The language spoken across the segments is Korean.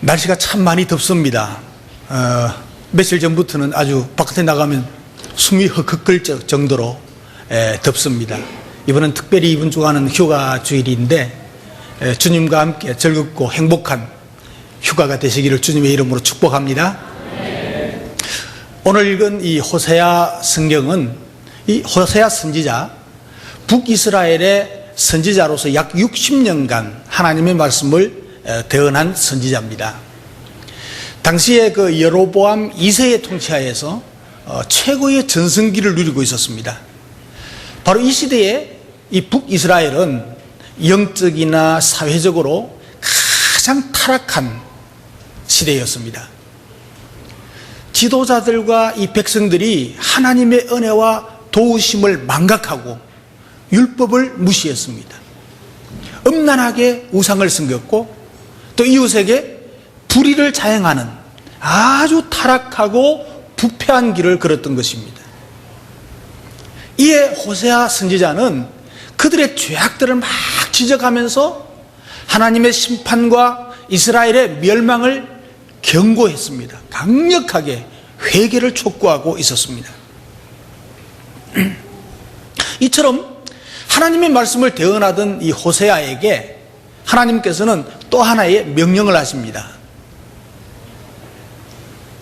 날씨가 참 많이 덥습니다. 어, 며칠 전부터는 아주 바깥에 나가면 숨이 헉헉할 정- 정도로 에, 덥습니다. 이번은 특별히 이번 주간은 휴가 주일인데 에, 주님과 함께 즐겁고 행복한 휴가가 되시기를 주님의 이름으로 축복합니다. 오늘 읽은 이 호세아 성경은 이 호세아 선지자 북이스라엘의 선지자로서 약 60년간 하나님의 말씀을 에, 대언한 선지자입니다. 당시에 그 여로보암 2세의 통치하에서 어, 최고의 전성기를 누리고 있었습니다. 바로 이 시대에 이 북이스라엘은 영적이나 사회적으로 가장 타락한 시대였습니다. 지도자들과 이 백성들이 하나님의 은혜와 도우심을 망각하고 율법을 무시했습니다. 음란하게 우상을 섬겼고 또 이웃에게 불의를 자행하는 아주 타락하고 부패한 길을 걸었던 것입니다. 이에 호세아 선지자는 그들의 죄악들을 막 지적하면서 하나님의 심판과 이스라엘의 멸망을 경고했습니다. 강력하게 회개를 촉구하고 있었습니다. 이처럼 하나님의 말씀을 대언하던 이 호세아에게 하나님께서는 또 하나의 명령을 하십니다.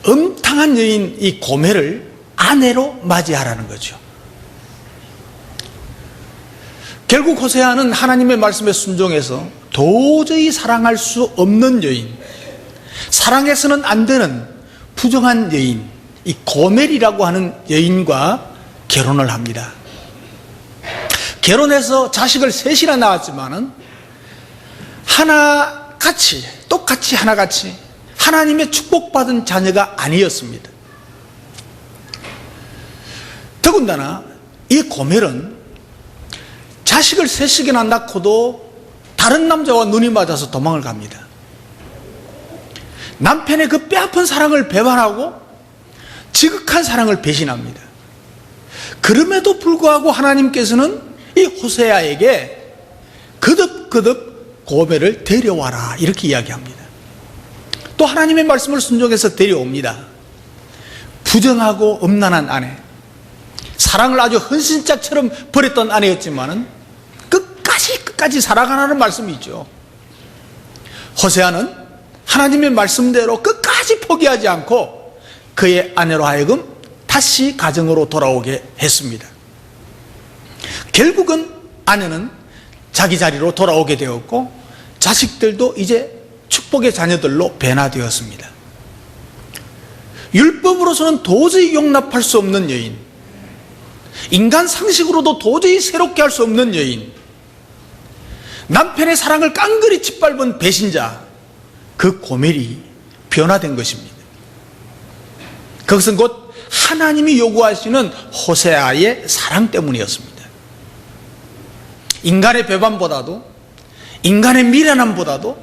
음탕한 여인 이 고매를 아내로 맞이하라는 거죠. 결국 호세아는 하나님의 말씀에 순종해서 도저히 사랑할 수 없는 여인, 사랑해서는 안 되는 부정한 여인, 이 고멜이라고 하는 여인과 결혼을 합니다. 결혼해서 자식을 셋이나 낳았지만은 하나같이, 똑같이 하나같이 하나님의 축복받은 자녀가 아니었습니다. 더군다나 이 고멜은 자식을 셋씩이나 낳고도 다른 남자와 눈이 맞아서 도망을 갑니다. 남편의 그 뼈아픈 사랑을 배반하고 지극한 사랑을 배신합니다. 그럼에도 불구하고 하나님께서는 이 호세아에게 거듭거듭 고배를 데려와라 이렇게 이야기합니다. 또 하나님의 말씀을 순종해서 데려옵니다. 부정하고 음란한 아내, 사랑을 아주 헌신짝처럼 버렸던 아내였지만은 끝까지 끝까지 살아가라는 말씀이 있죠. 호세아는 하나님의 말씀대로 끝까지 포기하지 않고 그의 아내로 하여금 다시 가정으로 돌아오게 했습니다. 결국은 아내는 자기 자리로 돌아오게 되었고 자식들도 이제 축복의 자녀들로 변화되었습니다. 율법으로서는 도저히 용납할 수 없는 여인, 인간 상식으로도 도저히 새롭게 할 수 없는 여인, 남편의 사랑을 깡그리 짓밟은 배신자, 그 고멜이 변화된 것입니다. 그것은 곧 하나님이 요구하시는 호세아의 사랑 때문이었습니다. 인간의 배반보다도 인간의 미련함보다도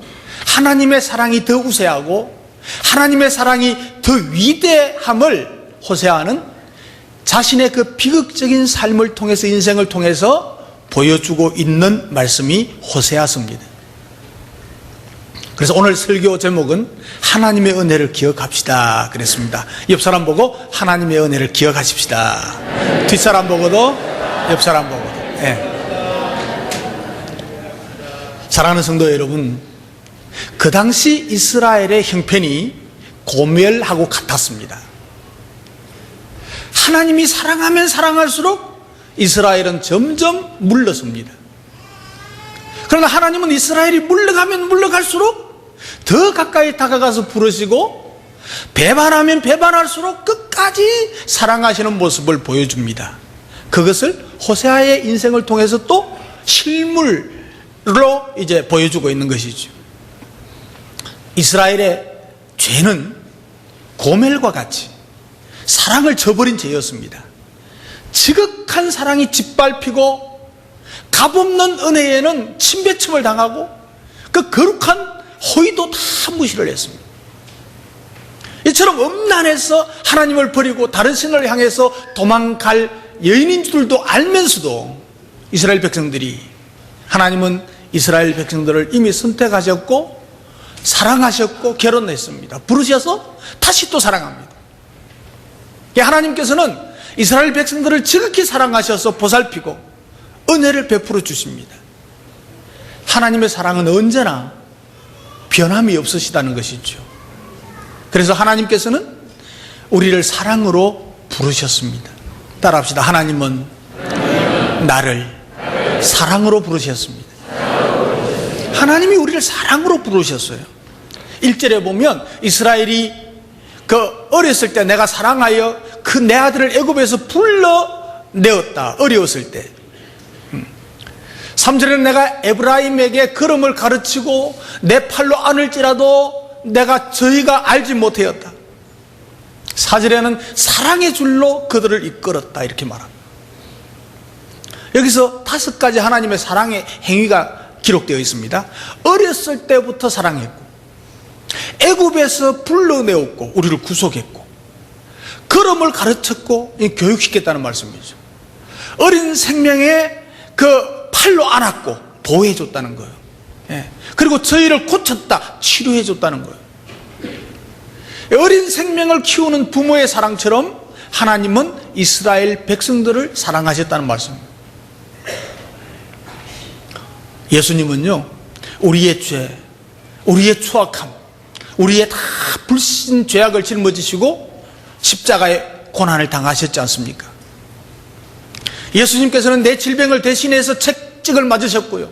하나님의 사랑이 더 우세하고 하나님의 사랑이 더 위대함을 호세아는 자신의 그 비극적인 삶을 통해서 인생을 통해서 보여주고 있는 말씀이 호세아서입니다. 그래서 오늘 설교 제목은 하나님의 은혜를 기억합시다 그랬습니다. 옆 사람 보고 하나님의 은혜를 기억하십시다. 뒷 사람 보고도 옆 사람 보고도. 예. 사랑하는 성도 여러분, 그 당시 이스라엘의 형편이 고멸하고 같았습니다. 하나님이 사랑하면 사랑할수록 이스라엘은 점점 물러섭니다. 그러나 하나님은 이스라엘이 물러가면 물러갈수록 더 가까이 다가가서 부르시고 배반하면 배반할수록 끝까지 사랑하시는 모습을 보여줍니다. 그것을 호세아의 인생을 통해서 또 실물 로 이제 보여주고 있는 것이죠. 이스라엘의 죄는 고멜과 같이 사랑을 저버린 죄였습니다. 지극한 사랑이 짓밟히고 값없는 은혜에는 침배침을 당하고 그 거룩한 호의도 다 무시를 했습니다. 이처럼 음란해서 하나님을 버리고 다른 신을 향해서 도망갈 여인인 줄도 알면서도 이스라엘 백성들이 하나님은 이스라엘 백성들을 이미 선택하셨고 사랑하셨고 결혼했습니다. 부르셔서 다시 또 사랑합니다. 예, 하나님께서는 이스라엘 백성들을 지극히 사랑하셔서 보살피고 은혜를 베풀어 주십니다. 하나님의 사랑은 언제나 변함이 없으시다는 것이죠. 그래서 하나님께서는 우리를 사랑으로 부르셨습니다. 따라합시다. 하나님은 나를 사랑으로 부르셨습니다. 하나님이 우리를 사랑으로 부르셨어요. 1절에 보면 이스라엘이 그 어렸을 때 내가 사랑하여 그 내 아들을 애굽에서 불러내었다. 어려웠을 때. 3절에는 내가 에브라임에게 걸음을 가르치고 내 팔로 안을지라도 내가 저희가 알지 못하였다. 4절에는 사랑의 줄로 그들을 이끌었다. 이렇게 말합니다. 여기서 다섯 가지 하나님의 사랑의 행위가 기록되어 있습니다. 어렸을 때부터 사랑했고, 애굽에서 불러내었고, 우리를 구속했고, 걸음을 가르쳤고, 교육시켰다는 말씀이죠. 어린 생명에 그 팔로 안았고, 보호해줬다는 거예요. 예. 그리고 저희를 고쳤다, 치료해줬다는 거예요. 어린 생명을 키우는 부모의 사랑처럼 하나님은 이스라엘 백성들을 사랑하셨다는 말씀입니다. 예수님은요, 우리의 죄, 우리의 추악함, 우리의 다 불신 죄악을 짊어지시고 십자가의 고난을 당하셨지 않습니까? 예수님께서는 내 질병을 대신해서 책찍을 맞으셨고요.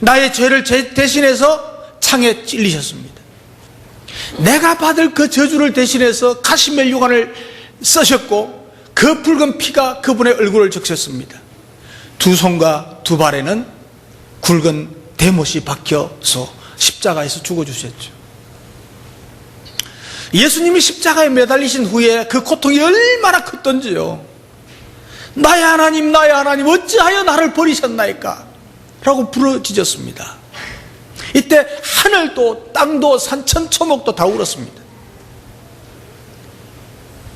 나의 죄를 대신해서 창에 찔리셨습니다. 내가 받을 그 저주를 대신해서 가시멜 유관을 쓰셨고 그 붉은 피가 그분의 얼굴을 적셨습니다. 두 손과 두 발에는 굵은 대못이 박혀서 십자가에서 죽어주셨죠. 예수님이 십자가에 매달리신 후에 그 고통이 얼마나 컸던지요. 나의 하나님, 나의 하나님, 어찌하여 나를 버리셨나이까? 라고 부르짖었습니다. 이때 하늘도 땅도 산천초목도 다 울었습니다.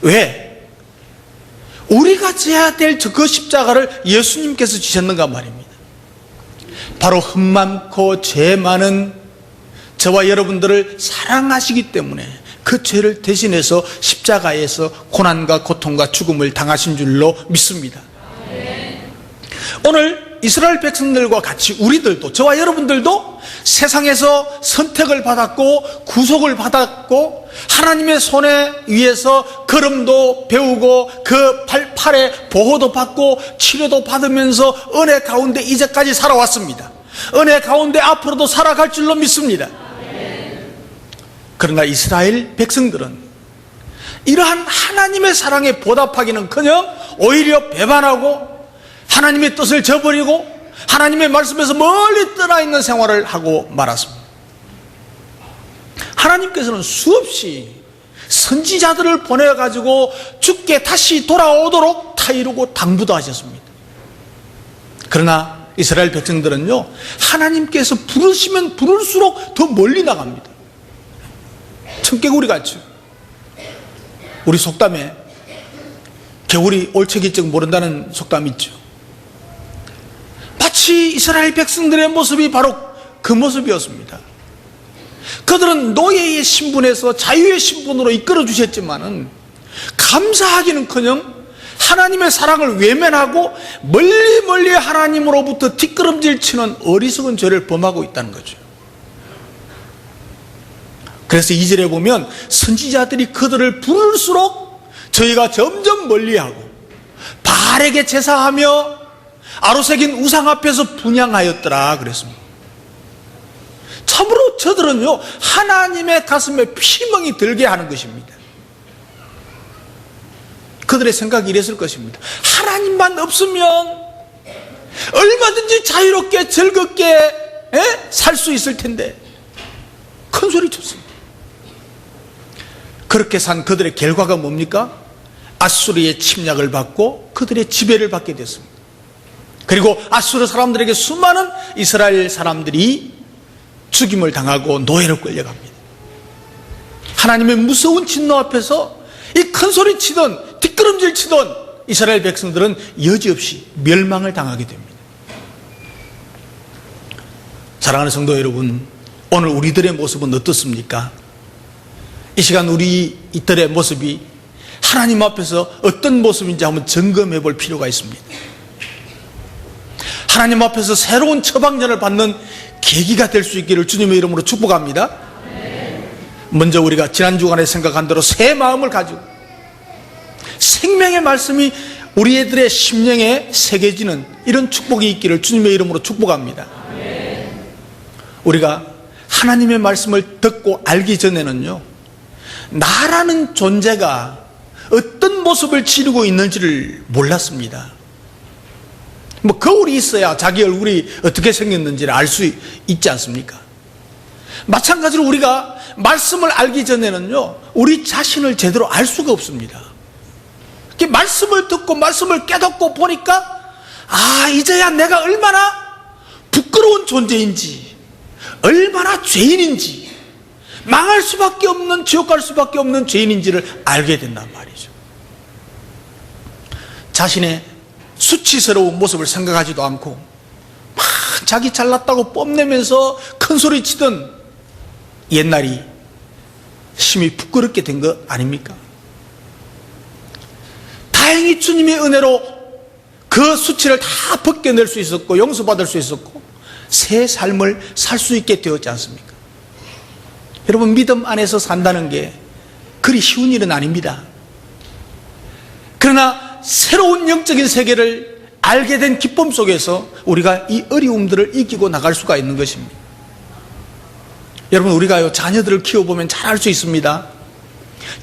왜? 우리가 져야 될 그 십자가를 예수님께서 지셨는가 말입니다. 바로 흠 많고 죄 많은 저와 여러분들을 사랑하시기 때문에 그 죄를 대신해서 십자가에서 고난과 고통과 죽음을 당하신 줄로 믿습니다. 오늘 이스라엘 백성들과 같이 우리들도 저와 여러분들도 세상에서 선택을 받았고 구속을 받았고 하나님의 손에 위에서 걸음도 배우고 그 팔, 팔에 보호도 받고 치료도 받으면서 은혜 가운데 이제까지 살아왔습니다. 은혜 가운데 앞으로도 살아갈 줄로 믿습니다. 그러나 이스라엘 백성들은 이러한 하나님의 사랑에 보답하기는 커녕 오히려 배반하고 하나님의 뜻을 저버리고 하나님의 말씀에서 멀리 떠나 있는 생활을 하고 말았습니다. 하나님께서는 수없이 선지자들을 보내가지고 죽게 다시 돌아오도록 타이르고 당부도 하셨습니다. 그러나 이스라엘 백성들은요, 하나님께서 부르시면 부를수록 더 멀리 나갑니다. 청개구리 같죠. 우리 속담에 개구리 올챙이증 모른다는 속담 있죠. 마치 이스라엘 백성들의 모습이 바로 그 모습이었습니다. 그들은 노예의 신분에서 자유의 신분으로 이끌어 주셨지만은 감사하기는커녕 하나님의 사랑을 외면하고 멀리 멀리 하나님으로부터 뒷걸음질 치는 어리석은 죄를 범하고 있다는 거죠. 그래서 이절에 보면 선지자들이 그들을 부를수록 저희가 점점 멀리하고 바알에게 제사하며 아로새긴 우상 앞에서 분양하였더라 그랬습니다. 참으로 저들은요 하나님의 가슴에 피멍이 들게 하는 것입니다. 그들의 생각이 이랬을 것입니다. 하나님만 없으면 얼마든지 자유롭게 즐겁게 살 수 있을 텐데 큰 소리 쳤습니다. 그렇게 산 그들의 결과가 뭡니까? 아수르의 침략을 받고 그들의 지배를 받게 됐습니다. 그리고 아수르 사람들에게 수많은 이스라엘 사람들이 죽임을 당하고 노예로 끌려갑니다. 하나님의 무서운 진노 앞에서 이 큰 소리 치던 뒷걸음질 치던 이스라엘 백성들은 여지없이 멸망을 당하게 됩니다. 사랑하는 성도 여러분, 오늘 우리들의 모습은 어떻습니까? 이 시간 우리 이들의 모습이 하나님 앞에서 어떤 모습인지 한번 점검해 볼 필요가 있습니다. 하나님 앞에서 새로운 처방전을 받는 계기가 될 수 있기를 주님의 이름으로 축복합니다. 먼저 우리가 지난 주간에 생각한 대로 새 마음을 가지고 생명의 말씀이 우리 애들의 심령에 새겨지는 이런 축복이 있기를 주님의 이름으로 축복합니다. 우리가 하나님의 말씀을 듣고 알기 전에는요, 나라는 존재가 어떤 모습을 지니고 있는지를 몰랐습니다. 뭐 거울이 있어야 자기 얼굴이 어떻게 생겼는지를 알 수 있지 않습니까? 마찬가지로 우리가 말씀을 알기 전에는요, 우리 자신을 제대로 알 수가 없습니다. 말씀을 듣고 말씀을 깨닫고 보니까, 아, 이제야 내가 얼마나 부끄러운 존재인지, 얼마나 죄인인지, 망할 수밖에 없는, 지옥 갈 수밖에 없는 죄인인지를 알게 된단 말이죠. 자신의 수치스러운 모습을 생각하지도 않고, 막 자기 잘났다고 뽐내면서 큰 소리 치던 옛날이 심히 부끄럽게 된거 아닙니까? 다행히 주님의 은혜로 그 수치를 다 벗겨낼 수 있었고 용서받을 수 있었고 새 삶을 살 수 있게 되었지 않습니까? 여러분 믿음 안에서 산다는 게 그리 쉬운 일은 아닙니다. 그러나 새로운 영적인 세계를 알게 된 기쁨 속에서 우리가 이 어려움들을 이기고 나갈 수가 있는 것입니다. 여러분 우리가요 자녀들을 키워보면 잘 알 수 있습니다.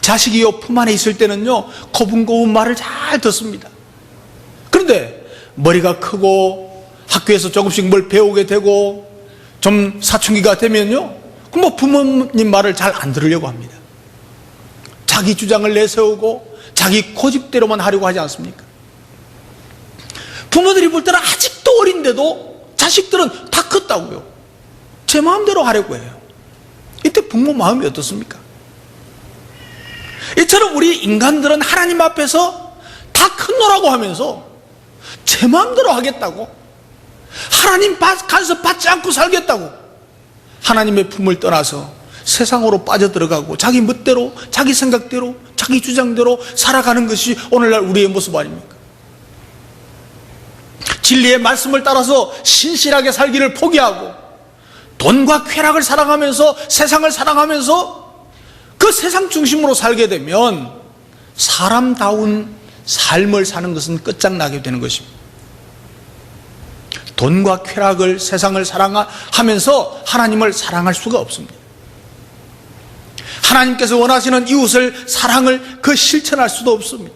자식이요 품 안에 있을 때는요 고분고분 말을 잘 듣습니다. 그런데 머리가 크고 학교에서 조금씩 뭘 배우게 되고 좀 사춘기가 되면요 그뭐 부모님 말을 잘 안 들으려고 합니다. 자기 주장을 내세우고 자기 고집대로만 하려고 하지 않습니까? 부모들이 볼 때는 아직도 어린데도 자식들은 다 컸다고요. 제 마음대로 하려고 해요. 이때 부모 마음이 어떻습니까? 이처럼 우리 인간들은 하나님 앞에서 다 큰 노라고 하면서 제 마음대로 하겠다고 하나님 간섭 받지 않고 살겠다고 하나님의 품을 떠나서 세상으로 빠져들어가고 자기 멋대로 자기 생각대로 자기 주장대로 살아가는 것이 오늘날 우리의 모습 아닙니까? 진리의 말씀을 따라서 신실하게 살기를 포기하고 돈과 쾌락을 사랑하면서 세상을 사랑하면서 그 세상 중심으로 살게 되면 사람다운 삶을 사는 것은 끝장나게 되는 것입니다. 돈과 쾌락을 세상을 사랑하면서 하나님을 사랑할 수가 없습니다. 하나님께서 원하시는 이웃을 사랑을 그 실천할 수도 없습니다.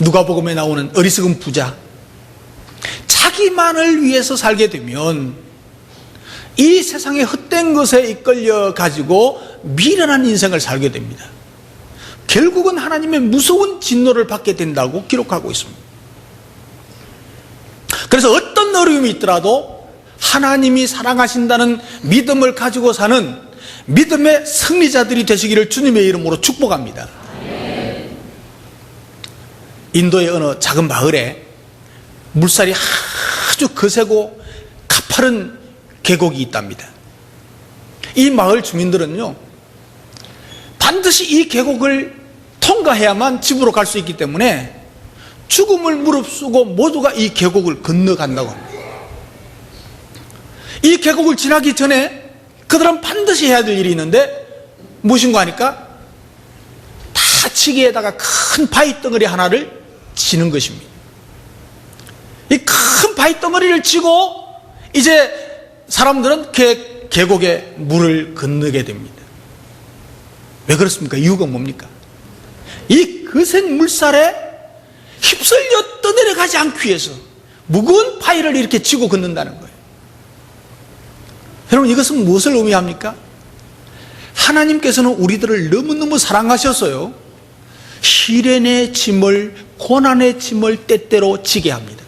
누가복음에 나오는 어리석은 부자 자기만을 위해서 살게 되면 이 세상의 헛된 것에 이끌려 가지고 미련한 인생을 살게 됩니다. 결국은 하나님의 무서운 진노를 받게 된다고 기록하고 있습니다. 그래서 어떤 어려움이 있더라도 하나님이 사랑하신다는 믿음을 가지고 사는 믿음의 승리자들이 되시기를 주님의 이름으로 축복합니다. 인도의 어느 작은 마을에 물살이 아주 거세고 가파른 계곡이 있답니다. 이 마을 주민들은요, 반드시 이 계곡을 통과해야만 집으로 갈 수 있기 때문에 죽음을 무릅쓰고 모두가 이 계곡을 건너간다고 합니다. 이 계곡을 지나기 전에 그들은 반드시 해야 될 일이 있는데 무엇인가 하니까 다치기에다가 큰 바위 덩어리 하나를 치는 것입니다. 이 큰 바위 덩어리를 치고 이제 사람들은 그 계곡에 물을 건너게 됩니다. 왜 그렇습니까? 이유가 뭡니까? 이 거센 물살에 휩쓸려 떠내려가지 않기 위해서 무거운 파이를 이렇게 치고 걷는다는 거예요. 여러분 이것은 무엇을 의미합니까? 하나님께서는 우리들을 너무너무 사랑하셔서요. 시련의 짐을 고난의 짐을 때때로 지게 합니다.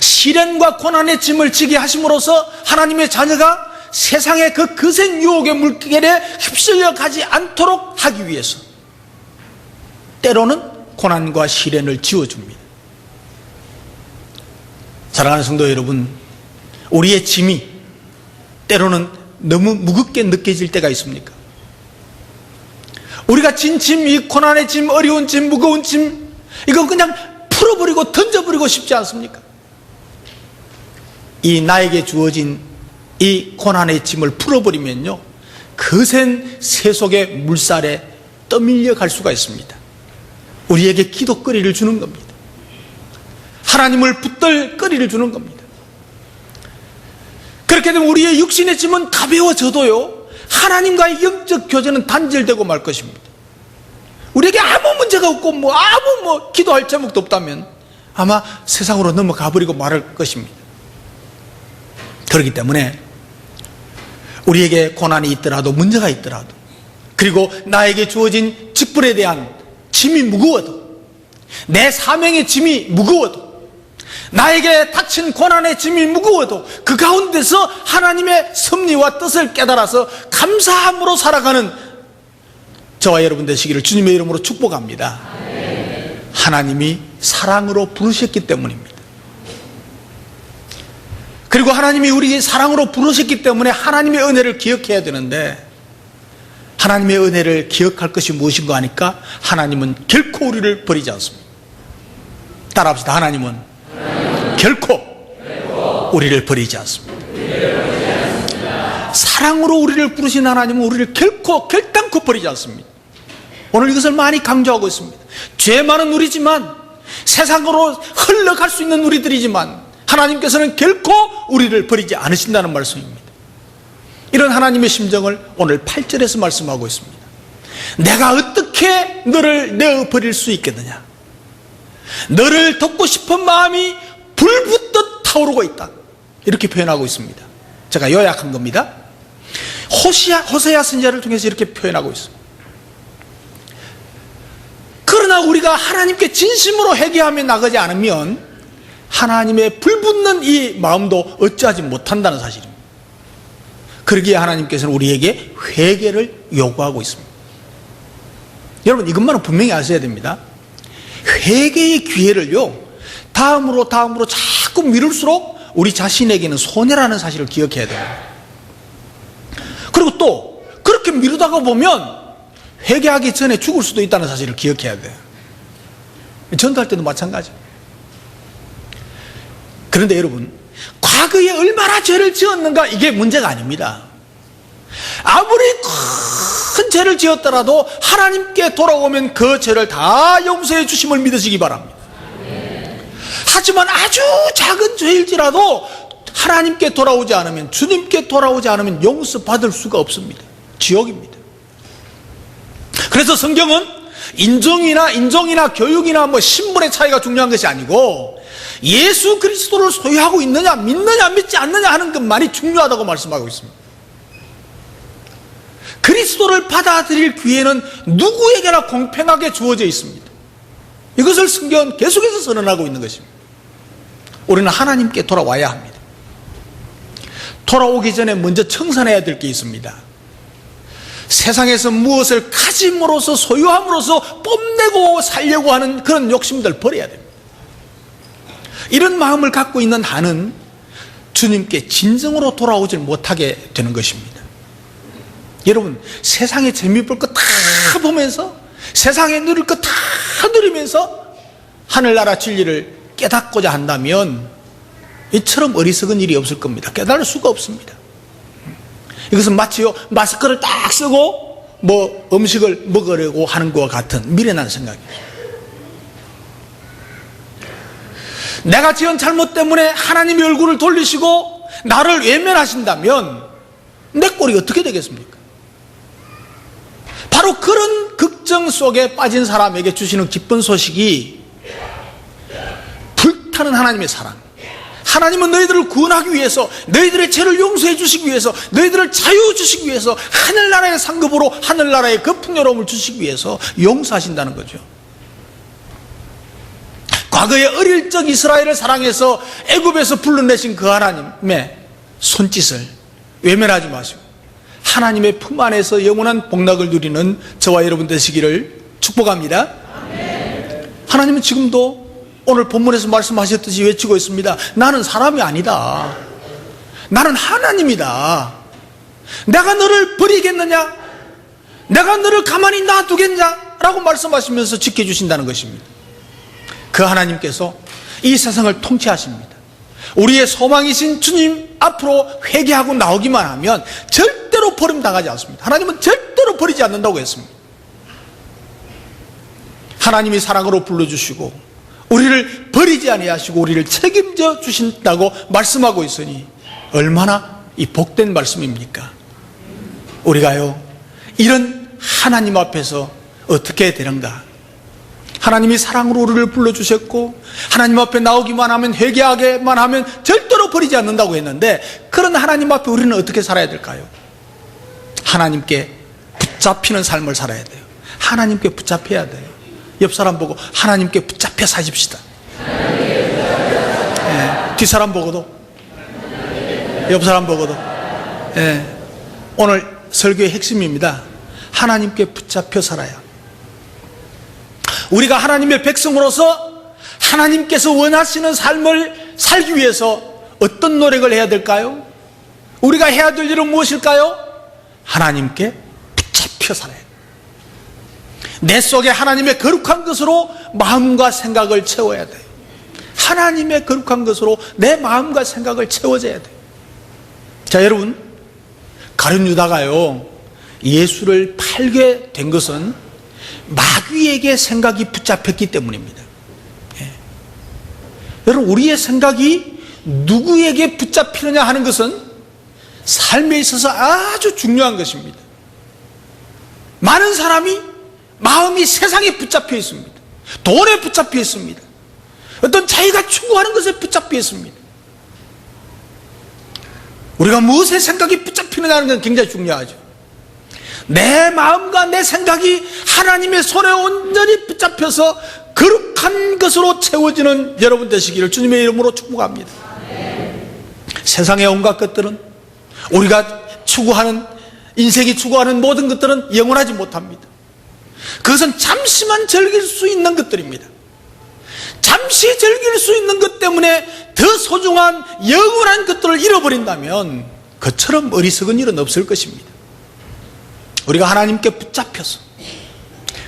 시련과 고난의 짐을 지게 하심으로써 하나님의 자녀가 세상의 그 거센 유혹의 물결에 휩쓸려 가지 않도록 하기 위해서 때로는 고난과 시련을 지어줍니다. 사랑하는 성도 여러분, 우리의 짐이 때로는 너무 무겁게 느껴질 때가 있습니까? 우리가 진 짐, 이 고난의 짐, 어려운 짐, 무거운 짐, 이거 그냥 풀어버리고 던져버리고 싶지 않습니까? 이 나에게 주어진 이 고난의 짐을 풀어버리면요, 거센 세속의 물살에 떠밀려 갈 수가 있습니다. 우리에게 기도거리를 주는 겁니다. 하나님을 붙들 거리를 주는 겁니다. 그렇게 되면 우리의 육신의 짐은 가벼워져도요, 하나님과의 영적 교제는 단절되고 말 것입니다. 우리에게 아무 문제가 없고, 뭐, 아무 뭐, 기도할 제목도 없다면 아마 세상으로 넘어가 버리고 말할 것입니다. 그렇기 때문에 우리에게 고난이 있더라도, 문제가 있더라도, 그리고 나에게 주어진 직분에 대한 짐이 무거워도, 내 사명의 짐이 무거워도, 나에게 닥친 고난의 짐이 무거워도 그 가운데서 하나님의 섭리와 뜻을 깨달아서 감사함으로 살아가는 저와 여러분 되시기를 주님의 이름으로 축복합니다. 하나님이 사랑으로 부르셨기 때문입니다. 그리고 하나님이 우리 사랑으로 부르셨기 때문에 하나님의 은혜를 기억해야 되는데 하나님의 은혜를 기억할 것이 무엇인가 하니까 하나님은 결코 우리를 버리지 않습니다. 따라합시다. 하나님은 결코 우리를 버리지 않습니다. 사랑으로 우리를 부르신 하나님은 우리를 결코 결단코 버리지 않습니다. 오늘 이것을 많이 강조하고 있습니다. 죄 많은 우리지만 세상으로 흘러갈 수 있는 우리들이지만 하나님께서는 결코 우리를 버리지 않으신다는 말씀입니다. 이런 하나님의 심정을 오늘 8절에서 말씀하고 있습니다. 내가 어떻게 너를 내어 버릴 수 있겠느냐? 너를 돕고 싶은 마음이 불붙듯 타오르고 있다. 이렇게 표현하고 있습니다. 제가 요약한 겁니다. 호시아, 호세아 선지자를 통해서 이렇게 표현하고 있습니다. 그러나 우리가 하나님께 진심으로 회개하며 나가지 않으면 하나님의 불붙는 이 마음도 어찌하지 못한다는 사실입니다. 그러기에 하나님께서는 우리에게 회개를 요구하고 있습니다. 여러분 이것만은 분명히 아셔야 됩니다. 회개의 기회를요 다음으로 다음으로 자꾸 미룰수록 우리 자신에게는 손해라는 사실을 기억해야 돼요. 그리고 또 그렇게 미루다가 보면 회개하기 전에 죽을 수도 있다는 사실을 기억해야 돼요. 전도할 때도 마찬가지. 그런데 여러분, 과거에 얼마나 죄를 지었는가 이게 문제가 아닙니다. 아무리 큰 죄를 지었더라도 하나님께 돌아오면 그 죄를 다 용서해 주심을 믿으시기 바랍니다. 하지만 아주 작은 죄일지라도 하나님께 돌아오지 않으면 주님께 돌아오지 않으면 용서받을 수가 없습니다. 지옥입니다. 그래서 성경은 인종이나 인종이나 교육이나 뭐 신분의 차이가 중요한 것이 아니고 예수 그리스도를 소유하고 있느냐 믿느냐 믿지 않느냐 하는 것만이 중요하다고 말씀하고 있습니다. 그리스도를 받아들일 기회는 누구에게나 공평하게 주어져 있습니다. 이것을 성경은 계속해서 선언하고 있는 것입니다. 우리는 하나님께 돌아와야 합니다. 돌아오기 전에 먼저 청산해야 될 게 있습니다. 세상에서 무엇을 가짐으로써 소유함으로써 뽐내고 살려고 하는 그런 욕심들 버려야 됩니다. 이런 마음을 갖고 있는 한은 주님께 진정으로 돌아오질 못하게 되는 것입니다. 여러분, 세상에 재미볼 거 다 보면서 세상에 누릴 거 다 누리면서 하늘나라 진리를 깨닫고자 한다면 이처럼 어리석은 일이 없을 겁니다. 깨달을 수가 없습니다. 이것은 마치요 마스크를 딱 쓰고 뭐 음식을 먹으려고 하는 것과 같은 미련한 생각입니다. 내가 지은 잘못 때문에 하나님의 얼굴을 돌리시고 나를 외면하신다면 내 꼴이 어떻게 되겠습니까? 바로 그런 걱정 속에 빠진 사람에게 주시는 기쁜 소식이 불타는 하나님의 사랑. 하나님은 너희들을 구원하기 위해서, 너희들의 죄를 용서해 주시기 위해서, 너희들을 자유 주시기 위해서, 하늘나라의 상급으로 하늘나라의 그 풍요로움을 주시기 위해서 용서하신다는 거죠. 과거에 어릴 적 이스라엘을 사랑해서 애굽에서 불러내신 그 하나님의 손짓을 외면하지 마시고 하나님의 품 안에서 영원한 복락을 누리는 저와 여러분 되시기를 축복합니다. 하나님은 지금도 오늘 본문에서 말씀하셨듯이 외치고 있습니다. 나는 사람이 아니다. 나는 하나님이다. 내가 너를 버리겠느냐? 내가 너를 가만히 놔두겠냐? 라고 말씀하시면서 지켜주신다는 것입니다. 그 하나님께서 이 세상을 통치하십니다. 우리의 소망이신 주님 앞으로 회개하고 나오기만 하면 절대로 버림당하지 않습니다. 하나님은 절대로 버리지 않는다고 했습니다. 하나님이 사랑으로 불러주시고 우리를 버리지 아니하시고 우리를 책임져 주신다고 말씀하고 있으니 얼마나 이 복된 말씀입니까? 우리가요 이런 하나님 앞에서 어떻게 되는가? 하나님이 사랑으로 우리를 불러주셨고 하나님 앞에 나오기만 하면 회개하게만 하면 절대로 버리지 않는다고 했는데 그런 하나님 앞에 우리는 어떻게 살아야 될까요? 하나님께 붙잡히는 삶을 살아야 돼요. 하나님께 붙잡혀야 돼요. 옆 사람 보고 하나님께 붙잡혀 사십시다. 예, 뒷 사람 보고도 옆 사람 보고도 예, 오늘 설교의 핵심입니다. 하나님께 붙잡혀 살아야. 우리가 하나님의 백성으로서 하나님께서 원하시는 삶을 살기 위해서 어떤 노력을 해야 될까요? 우리가 해야 될 일은 무엇일까요? 하나님께 붙잡혀 살아야 돼요. 내 속에 하나님의 거룩한 것으로 마음과 생각을 채워야 돼요. 하나님의 거룩한 것으로 내 마음과 생각을 채워져야 돼요. 자, 여러분. 가룟 유다가요, 예수를 팔게 된 것은 마귀에게 생각이 붙잡혔기 때문입니다. 예. 여러분, 우리의 생각이 누구에게 붙잡히느냐 하는 것은 삶에 있어서 아주 중요한 것입니다. 많은 사람이 마음이 세상에 붙잡혀 있습니다. 돈에 붙잡혀 있습니다. 어떤 자기가 추구하는 것에 붙잡혀 있습니다. 우리가 무엇에 생각이 붙잡히느냐는 건 굉장히 중요하죠. 내 마음과 내 생각이 하나님의 손에 온전히 붙잡혀서 거룩한 것으로 채워지는 여러분 되시기를 주님의 이름으로 축복합니다. 세상의 온갖 것들은 우리가 추구하는 인생이 추구하는 모든 것들은 영원하지 못합니다. 그것은 잠시만 즐길 수 있는 것들입니다. 잠시 즐길 수 있는 것 때문에 더 소중한 영원한 것들을 잃어버린다면 그처럼 어리석은 일은 없을 것입니다. 우리가 하나님께 붙잡혀서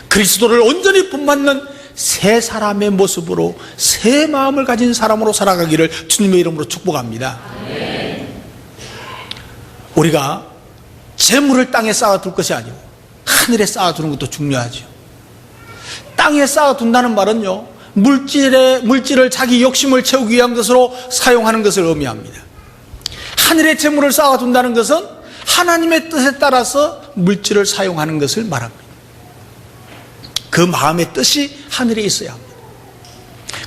그리스도를 온전히 본받는 새 사람의 모습으로 새 마음을 가진 사람으로 살아가기를 주님의 이름으로 축복합니다. 우리가 재물을 땅에 쌓아둘 것이 아니고 하늘에 쌓아두는 것도 중요하죠. 땅에 쌓아둔다는 말은요, 물질의, 물질을 자기 욕심을 채우기 위한 것으로 사용하는 것을 의미합니다. 하늘의 재물을 쌓아둔다는 것은 하나님의 뜻에 따라서 물질을 사용하는 것을 말합니다. 그 마음의 뜻이 하늘에 있어야 합니다.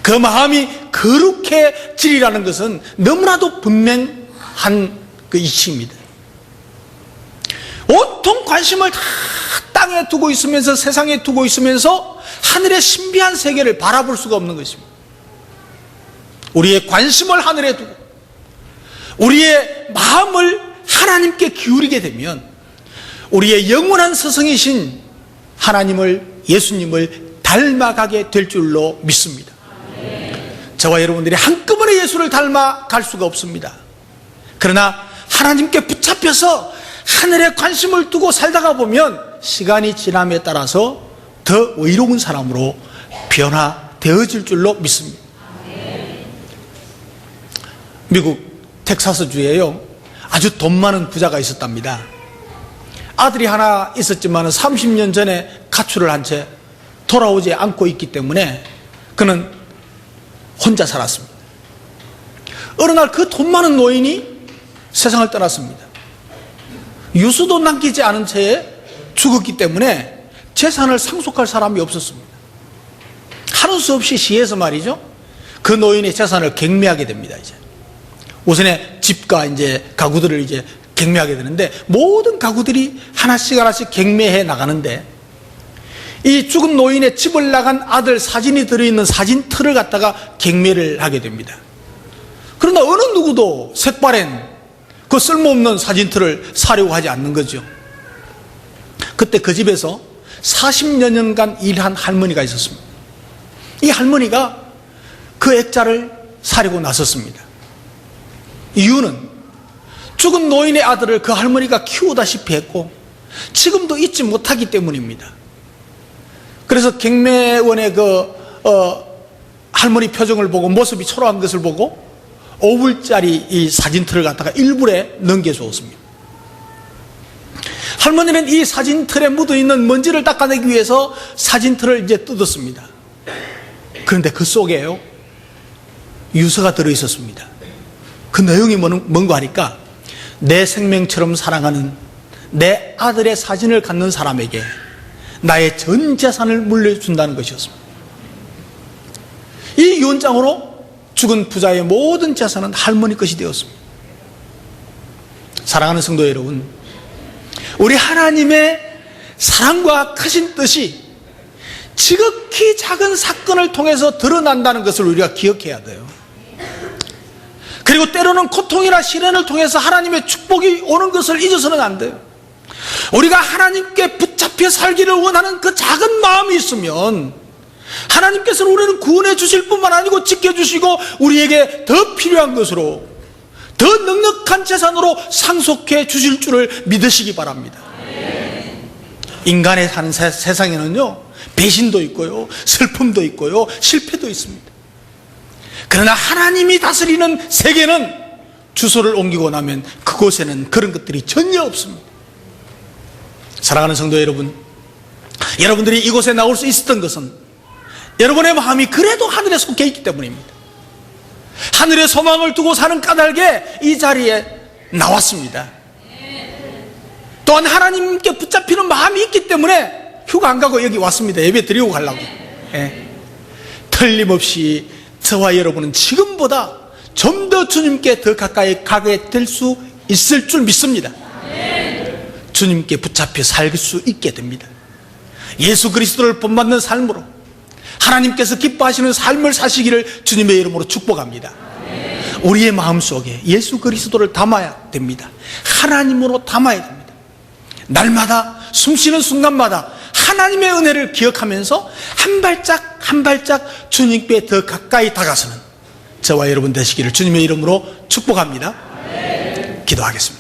그 마음이 거룩해지리라는 것은 너무나도 분명한 그 이치입니다. 온통 관심을 다 땅에 두고 있으면서 세상에 두고 있으면서 하늘의 신비한 세계를 바라볼 수가 없는 것입니다. 우리의 관심을 하늘에 두고 우리의 마음을 하나님께 기울이게 되면 우리의 영원한 스승이신 하나님을 예수님을 닮아가게 될 줄로 믿습니다. 저와 여러분들이 한꺼번에 예수를 닮아갈 수가 없습니다. 그러나 하나님께 붙잡혀서 하늘에 관심을 두고 살다가 보면 시간이 지남에 따라서 더 의로운 사람으로 변화되어질 줄로 믿습니다. 미국 텍사스주에요. 아주 돈 많은 부자가 있었답니다. 아들이 하나 있었지만 30년 전에 가출을 한 채 돌아오지 않고 있기 때문에 그는 혼자 살았습니다. 어느 날 그 돈 많은 노인이 세상을 떠났습니다. 유수도 남기지 않은 채에 죽었기 때문에 재산을 상속할 사람이 없었습니다. 하는 수 없이 시에서 말이죠. 그 노인의 재산을 갱매하게 됩니다, 이제. 우선에 집과 이제 가구들을 이제 갱매하게 되는데 모든 가구들이 하나씩 하나씩 갱매해 나가는데 이 죽은 노인의 집을 나간 아들 사진이 들어있는 사진 틀을 갖다가 갱매를 하게 됩니다. 그러나 어느 누구도 색바랜 그 쓸모없는 사진 틀을 사려고 하지 않는 거죠. 그때 그 집에서 40여 년간 일한 할머니가 있었습니다. 이 할머니가 그 액자를 사려고 나섰습니다. 이유는 죽은 노인의 아들을 그 할머니가 키우다시피 했고 지금도 잊지 못하기 때문입니다. 그래서 경매원의 그 어, 할머니 표정을 보고 모습이 초라한 것을 보고 5불짜리 이 사진틀을 갖다가 일부에 넘겨주었습니다. 할머니는 이 사진틀에 묻어있는 먼지를 닦아내기 위해서 사진틀을 이제 뜯었습니다. 그런데 그 속에요, 유서가 들어있었습니다. 그 내용이 뭔가 하니까 내 생명처럼 사랑하는 내 아들의 사진을 갖는 사람에게 나의 전 재산을 물려준다는 것이었습니다. 이 유언장으로 죽은 부자의 모든 재산은 할머니 것이 되었습니다. 사랑하는 성도 여러분, 우리 하나님의 사랑과 크신 뜻이 지극히 작은 사건을 통해서 드러난다는 것을 우리가 기억해야 돼요. 그리고 때로는 고통이나 시련을 통해서 하나님의 축복이 오는 것을 잊어서는 안 돼요. 우리가 하나님께 붙잡혀 살기를 원하는 그 작은 마음이 있으면 하나님께서는 우리는 구원해 주실 뿐만 아니고 지켜주시고 우리에게 더 필요한 것으로 더 넉넉한 재산으로 상속해 주실 줄을 믿으시기 바랍니다. 인간의 사는 세, 세상에는요, 배신도 있고요, 슬픔도 있고요, 실패도 있습니다. 그러나 하나님이 다스리는 세계는 주소를 옮기고 나면 그곳에는 그런 것들이 전혀 없습니다. 사랑하는 성도 여러분, 여러분들이 이곳에 나올 수 있었던 것은 여러분의 마음이 그래도 하늘에 속해 있기 때문입니다. 하늘의 소망을 두고 사는 까닭에 이 자리에 나왔습니다. 또한 하나님께 붙잡히는 마음이 있기 때문에 휴가 안 가고 여기 왔습니다. 예배 드리고 가려고. 예. 틀림없이 저와 여러분은 지금보다 좀 더 주님께 더 가까이 가게 될 수 있을 줄 믿습니다. 주님께 붙잡혀 살 수 있게 됩니다. 예수 그리스도를 본받는 삶으로 하나님께서 기뻐하시는 삶을 사시기를 주님의 이름으로 축복합니다. 우리의 마음 속에 예수 그리스도를 담아야 됩니다. 하나님으로 담아야 됩니다. 날마다 숨 쉬는 순간마다 하나님의 은혜를 기억하면서 한 발짝 한 발짝 주님께 더 가까이 다가서는 저와 여러분 되시기를 주님의 이름으로 축복합니다. 기도하겠습니다.